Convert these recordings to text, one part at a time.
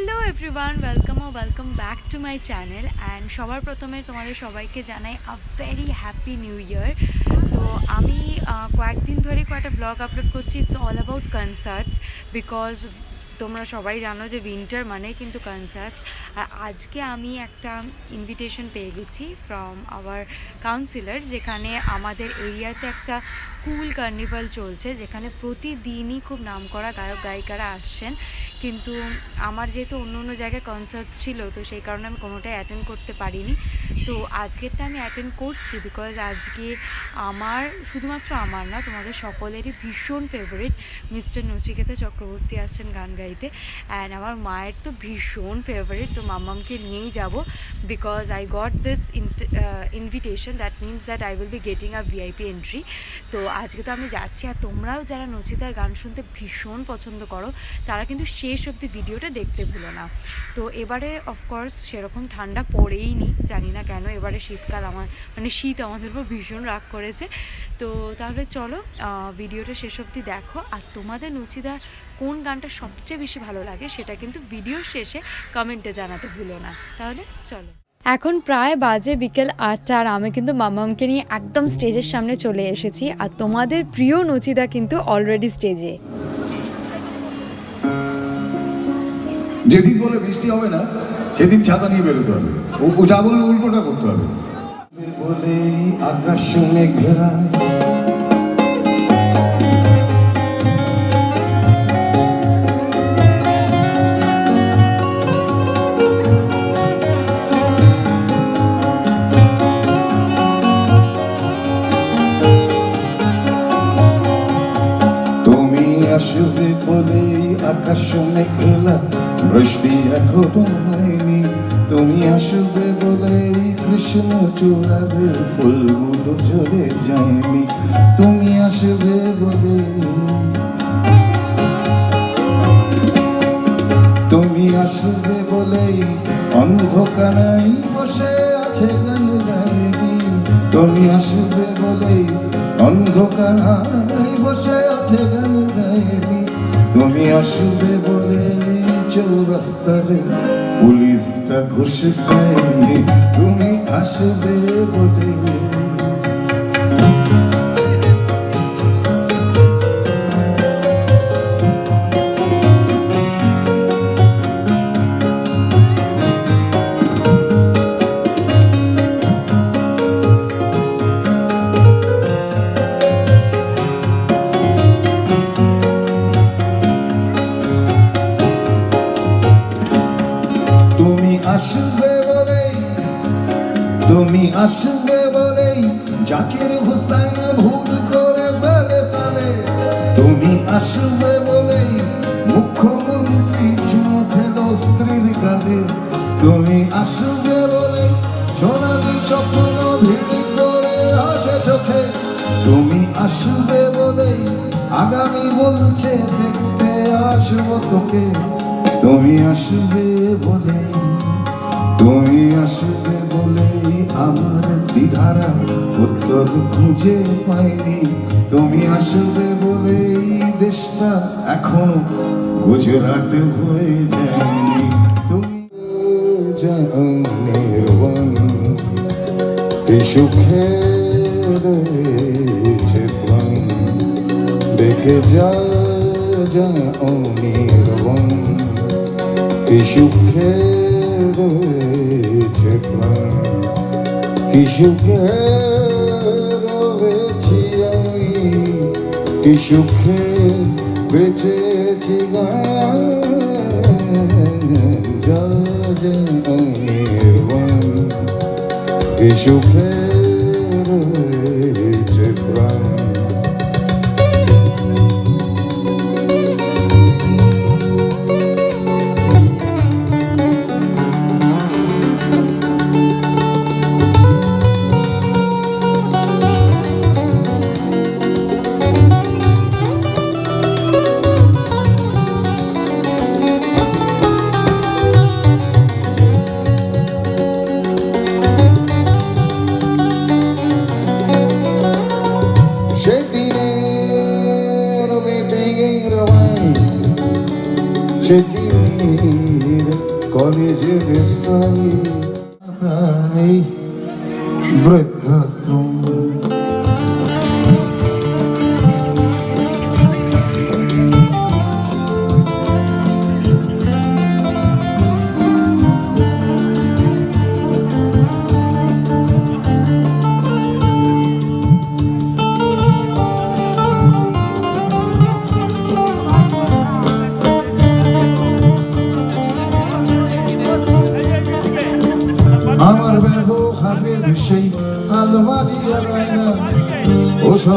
Hello everyone welcome O welcome back to my channel and সবার প্রথমে তোমাদের সবাইকে জানাই a very happy new year তো আমি কয়েকদিন ধরে কয়েকটা ব্লগ আপলোড করছি। It's all about concerts because তোমরা সবাই জানো যে উইন্টার মানেই কিন্তু কনসার্টস আর আজকে আমি একটা ইনভিটেশন পেয়ে গেছি ফ্রম আওয়ার কাউন্সিলর যেখানে আমাদের এরিয়াতে একটা কুল কার্নিভাল চলছে, যেখানে প্রতিদিনই খুব নামকরা গায়ক, গায়িকারা আসছেন। কিন্তু আমার যেহেতু অন্য অন্য জায়গায় কনসার্টস ছিল, তো সেই কারণে আমি কোনোটাই অ্যাটেন্ড করতে পারিনি। তো আজকেরটা আমি অ্যাটেন্ড করছি বিকজ আজকে আমার, শুধুমাত্র আমার না, তোমাদের সকলেরই ভীষণ ফেভারিট মিস্টার নচিকেতা চক্রবর্তী আসছেন গান গাইতে অ্যান্ড আমার মায়ের তো ভীষণ ফেভারিট তো মাম্মামকে নিয়েই যাব। Because I got this invitation that means that I will be getting a VIP entry তো আজকে তো আমি যাচ্ছি, আর তোমরাও যারা নচিতার গান শুনতে ভীষণ পছন্দ করো, তারা কিন্তু শেষ অবধি ভিডিওটা দেখতে ভুলো না। তো এবারে অফকোর্স সেরকম ঠান্ডা পড়েই নি, জানি না কেন। এবারে শীতকাল আমার মানে শীত আমাদের উপর ভীষণ রাগ করেছে। তো তাহলে চলো ভিডিওটা শেষ অবধি দেখো। আর তোমাদের নচিদার কোন গানটা সবচেয়ে বেশি ভালো লাগে সেটা কিন্তু ভিডিও শেষে কমেন্টে জানাতে ভুলো না। তাহলে চলো। এখন প্রায় বাজে বিকেল আটটা আর আমি কিন্তু মামামকে নিয়ে একদম স্টেজের সামনে চলে এসেছি আর তোমাদের প্রিয় নচিদা কিন্তু অলরেডি স্টেজে যেদিন বলে বৃষ্টি হবে না সেদিন ছাতা নিয়ে বেরোতে হবে। ও যা বলবে উল্টোটা করতে হবে। বলেই আকাশ মেঘ আকাশ মেঘলা বৃষ্টি এখনও তুমি আসবে বলেই কৃষ্ণ চূড়ার ফুলগুলো ঝরে যায়নি। তুমি আসবে বলে তুমি আসবে বলেই অন্ধকারাই বসে আছে গান গাইনি। তুমি আসবে বলেই অন্ধকারাই বসে আছে গান গাইনি। তুমি আসবে বলে চৌরাস্তারে পুলিশটা ঘুষ খায়নি। তুমি আসবে বলে আসবে বলেই মুখ্যমন্ত্রী চুমু খেলো স্ত্রীর গালে তুমি আসবে বলেই সোনালি স্বপ্ন ভিড় করে আসে চোখে। তুমি আসবে বলেই আগামী বলছে দেখতে আসব তোকে। তুমি আসবে বলে তুমি আসবে খুঁজে পাইনি। তুমি আসবে বলে বলেই দেশটা এখনও গুজরাট হয়ে যায়নি। তুমি এই সুখের প্রাণ, দেখে যা যাও নির্বাণ কি সুখে রয়েছে প্রাণ, কি কি সুখে বেঁচেছি গান যা যে সুখে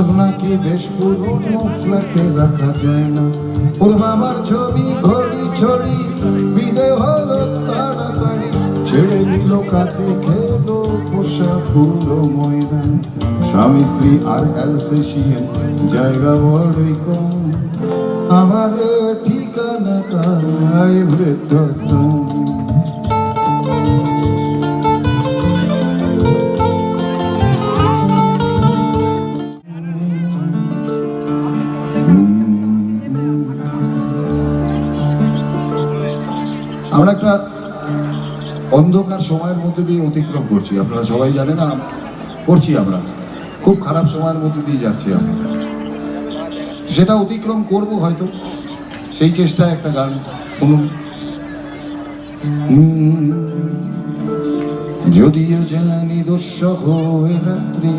ওসব নাকি বেশ পুরনো ফ্ল্যাটে রাখা যায় না। ওর বাবার ছবি, ঘড়ি, ছড়ি, বিদে হলো তাড়াতাড়ি। ছেড়ে দিল কাকে, খেলো পোষা পুরো ময়না। স্বামী, স্ত্রী আর অ্যালসেশিয়ান, জায়গা বড়ই কম। আমার ঠিকানা তাই বৃদ্ধাশ্রম আমরা একটা অন্ধকার সময়ের মধ্যে দিয়ে অতিক্রম করছি। আপনারা সবাই জানেন না, করছি আমরা। খুব খারাপ সময়ের মধ্যে দিয়ে যাচ্ছি আমরা। সেটা অতিক্রম করব হয়তো। সেই চেষ্টায় একটা গান শুনুন। যদিও জানি দুঃসহ রাত্রি,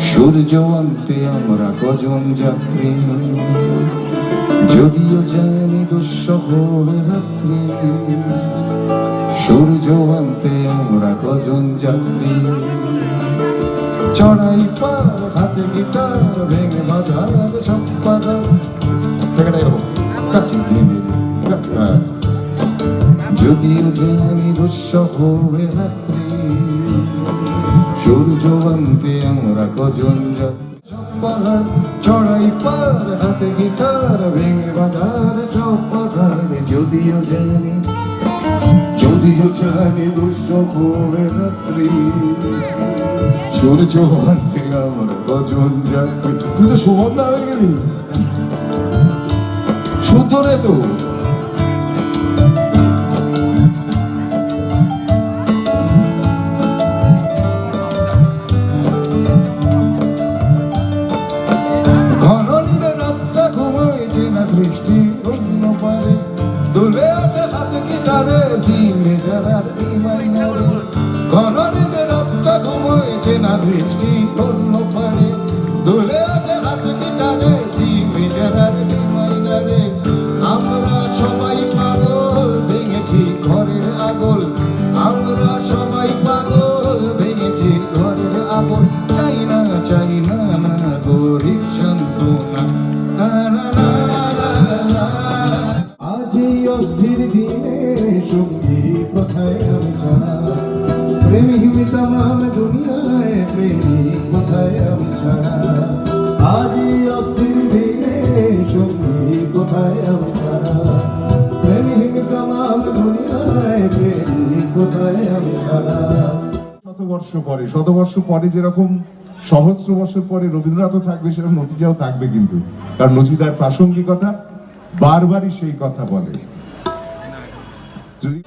সূর্য আনতে আমরা কজন যাত্রী। যদিও জানি দুঃসহ এ রাত্রি সূর্য আনতে আমরা কজন যাত্রী। চড়াই পার হাতে গিটার, ভেঙে বাজার সব দিন হ্যাঁ যদিও জানি দুঃসহ এ রাত্রি সূর্য আনতে আমরা কজন যাত্রী। সব চড়াই পার হাতে গিটার ভেঙে বাজার সব পাখানে, যদিও জানি যদিও জানি দুঃসহ করে রাত্রি। সূর্য হাতে আমার কজন যাত্রী। তুই তো সুমন্দা হয়ে গেলি। শুদ্ধ রে তো হাতে গিটারে সিমে যারার মাইনারে ঘন নীলে রাতটা ঘুমাইছে না, দৃষ্টি অন্য পারে দুলে হাতে গিটারে সিমে যারার মাইনারে শতবর্ষ পরে শতবর্ষ পরে যেরকম, সহস্র বছর পরে রবীন্দ্রনাথও থাকবে, সেরকম নতিজাও থাকবে কিন্তু। কারণ নচিদার প্রাসঙ্গিকতা বারবারই সেই কথা বলে। যদি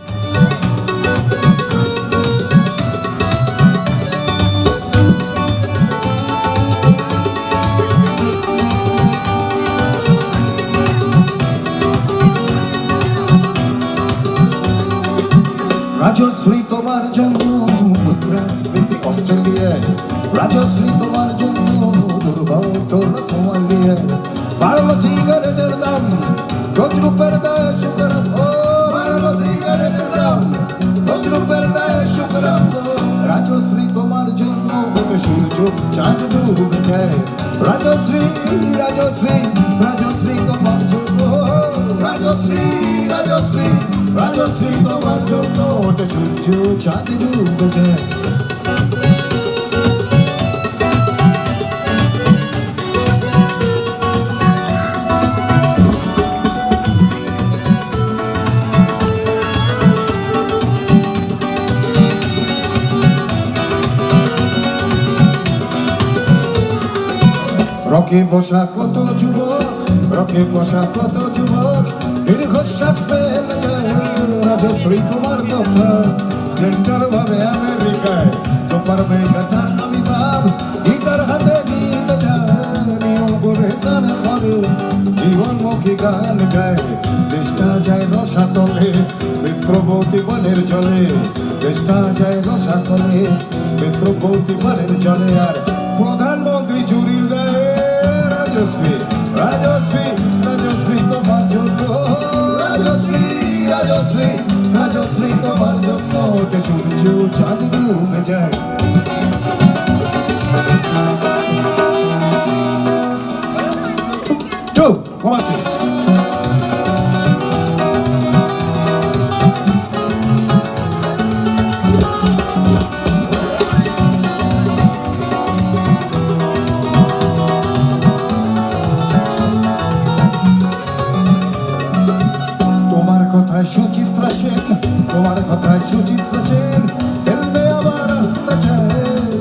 রাজশ্রী তোমার জন্য মুদ্রাস্ফীতি অস্ট্রেলিয়ায় রাজশ্রী তোমার জন্য দুর্ভাগ্য সোমালিয়ায় বাড়লো সিগারেটের দাম রোজরূপের দায় শুকরাম ও বাড়লো সিগারেটের দাম রোজরূপের দায় শুকরাম রাজশ্রী তোমার জন্য সূর্য চাঁদ ডুবে যায়। রাজশ্রী রাজশ্রী রাজশ্রী তোমার জন্য। রাজশ্রী রাজশ্রী রাজশ্রী তোমার জন্য। ওঠে সূর্য, চাঁদ ডুবে যায় রকে বসা কত যুবক রকে বসা কত যুবক, দীর্ঘশ্বাস ফেলে যায় রাজশ্রী তোমার কথা। ক্লিন্টন ভাবে আমেরিকায়, সুপার মেগাটার অমিতাভ গিটার হাতে নিতে যায় নিয়ম করে সারা ঘরে জীবনমুখী গান গায় চেষ্টা যায় রসাতলে মিত্রবতী বনের জলে চেষ্টা যায় রসাতলে মিত্রবতী বনের জলে। আর প্রধানমন্ত্রী গায়ে রাজশ্রী রাজশ্রী রাজশ্রী তোমার জন্য রাজশ্রী রাজশ্রী রাজশ্রী তোমার জন্য ওঠে সূর্য চাঁদ ডুবে যায় সুচিত্রা সেন, ফেলবে আবার রাস্তা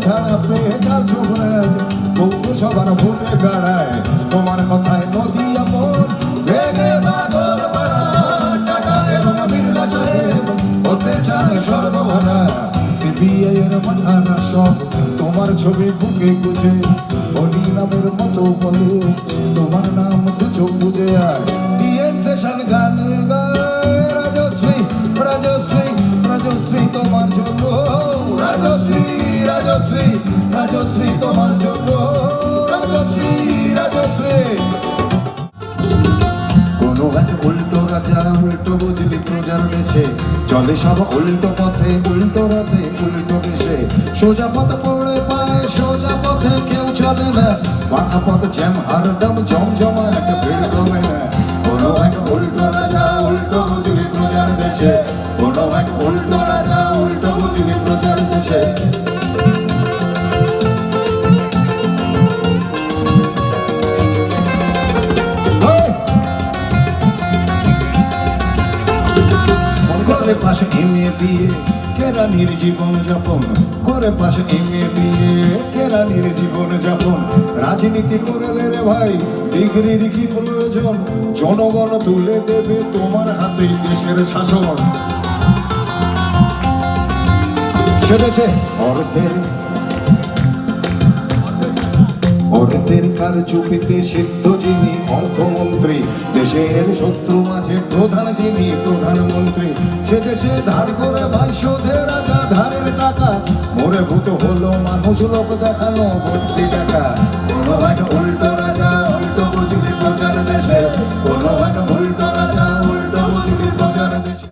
ছাড়া পেয়ে চাল যুবরাজ পৌরসভার ভোটে দাঁড়ায় তোমার কথায় নদী আপন ভেগে বাগর পাড়া, টাটা এবং বিড়লা সাহেব, হতে চায় সর্বভরা। সিবিআই এর মাথারা সব তোমার ছবি বুকে গুজে হরি নামের মতো বলে, তোমার নাম দু চোখ বুঝে আর রাজশ্রী রাজশ্রী তোমার জন্য, রাজশ্রী রাজশ্রী। কোনো উল্টো রাজা, উল্টো বুঝলি প্রজার চলে সব উল্টো পথে, উল্টো রাতে উল্টো দেশে সোজা পথ পড়ে পায়, সোজা পথে কেউ চলে না। বাঁকা পথ জ্যাম হারদম জমজমা, এক ভিড় কমে না। কোনো এক উল্টো রাজা, উল্টো বুঝলি প্রজার দেশে কেরানির জীবন যাপন, করে পাশে এমএ বিয়ে কেরানির জীবন যাপন। রাজনীতি করলে রে ভাই, ডিগ্রির কি প্রয়োজন? জনগণ তুলে দেবে তোমার হাতেই দেশের শাসন। সেদেশে অর্ধের অর্থের কার চুপিতে সিদ্ধ যিনি অর্থমন্ত্রী, দেশের শত্রু মাঝে প্রধান যিনি প্রধানমন্ত্রী, সে দেশে ধার করে শোধে রাখা ধারের টাকা। মরে ভূত হলো মানুষ, লোক দেখানো ভর্তি টাকা। কোনো এক উল্টো রাজা, উল্টো বুঝলি প্রচার দেশে। কোনো এক উল্টো রাজা, উল্টো বুঝলি প্রচার দেশে।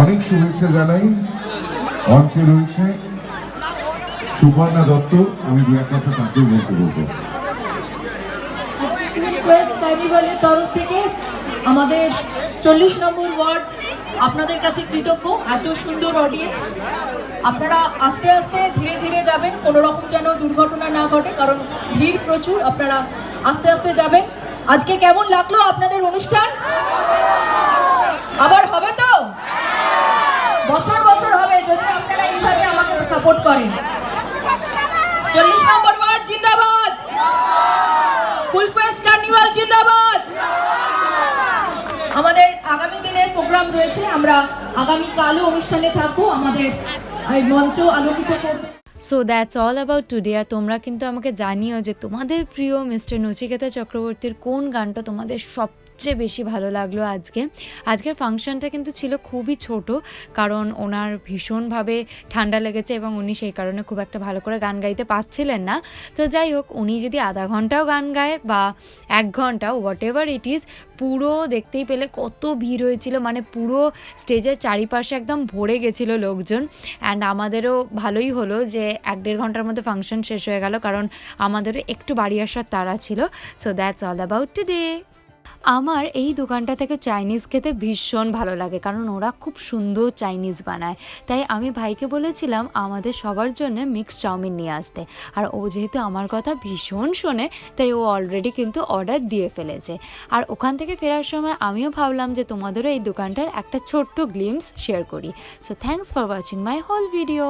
অনেক শুভেচ্ছা জানাই। মঞ্চে রয়েছে সুপর্ণা দত্ত। আমি দু এক কথা তাকেও বলতে বলব। তরফ থেকে আমাদের চল্লিশ নম্বর ওয়ার্ড আপনাদের কাছে কৃতজ্ঞ। এত সুন্দর অডিয়েন্স আপনারা আস্তে আস্তে ধীরে ধীরে যাবেন। কোনো রকম যেন দুর্ঘটনা না ঘটে, কারণ ভিড় প্রচুর। আপনারা আস্তে আস্তে যাবেন। আজকে কেমন লাগল আপনাদের অনুষ্ঠান? আবার হবে তো? বছর বছর হবে যদি আপনারা এইভাবে আমাকে সাপোর্ট করেন। চল্লিশ নম্বর ওয়ার্ড জিন্দাবাদ। ফুলকোয়েস্ট কার্নিভাল জিন্দাবাদ। আমাদের আগামী দিনের প্রোগ্রাম রয়েছে, আমরা আগামী কালও অনুষ্ঠানে থাকব, আমাদের এই মঞ্চ আলোকিত করবে। So that's all about today আর তোমরা কিন্তু আমাকে জানিও যে তোমাদের প্রিয় মিস্টার নচিকেতা চক্রবর্তীর কোন গানটা তোমাদের সবচেয়ে বেশি ভালো লাগল আজকে। আজকের ফাংশনটা কিন্তু ছিল খুবই ছোট, কারণ ওনার ভীষণভাবে ঠান্ডা লেগেছে এবং উনি সেই কারণে খুব একটা ভালো করে গান গাইতে পারছিলেন না। তো যাই হোক, উনি যদি আধা ঘন্টাও গান গায় বা এক ঘণ্টা হোয়াট এভার ইট ইজ পুরো দেখতেই পেলে কত ভিড় হয়েছিল। মানে পুরো স্টেজের চারিপাশে একদম ভরে গেছিল লোকজন। অ্যান্ড আমাদেরও ভালোই হলো যে এক দেড় ঘণ্টার মধ্যে ফাংশন শেষ হয়ে গেল, কারণ আমাদেরও একটু বাড়ি আসার তাড়া ছিল। So that's all about today আমার এই দোকানটা থেকে চাইনিজ খেতে ভীষণ ভালো লাগে, কারণ ওরা খুব সুন্দর চাইনিজ বানায়। তাই আমি ভাইকে বলেছিলাম আমাদের সবার জন্য মিক্স চাউমিন নিয়ে আসতে। আর ও যেহেতু আমার কথা ভীষণ শোনে, তাই ও অলরেডি কিন্তু অর্ডার দিয়ে ফেলেছে। আর ওখান থেকে ফেরার সময় আমিও ভাবলাম যে তোমাদেরও এই দোকানটার একটা ছোট্ট গ্লিমস শেয়ার করি। So thanks for watching my whole video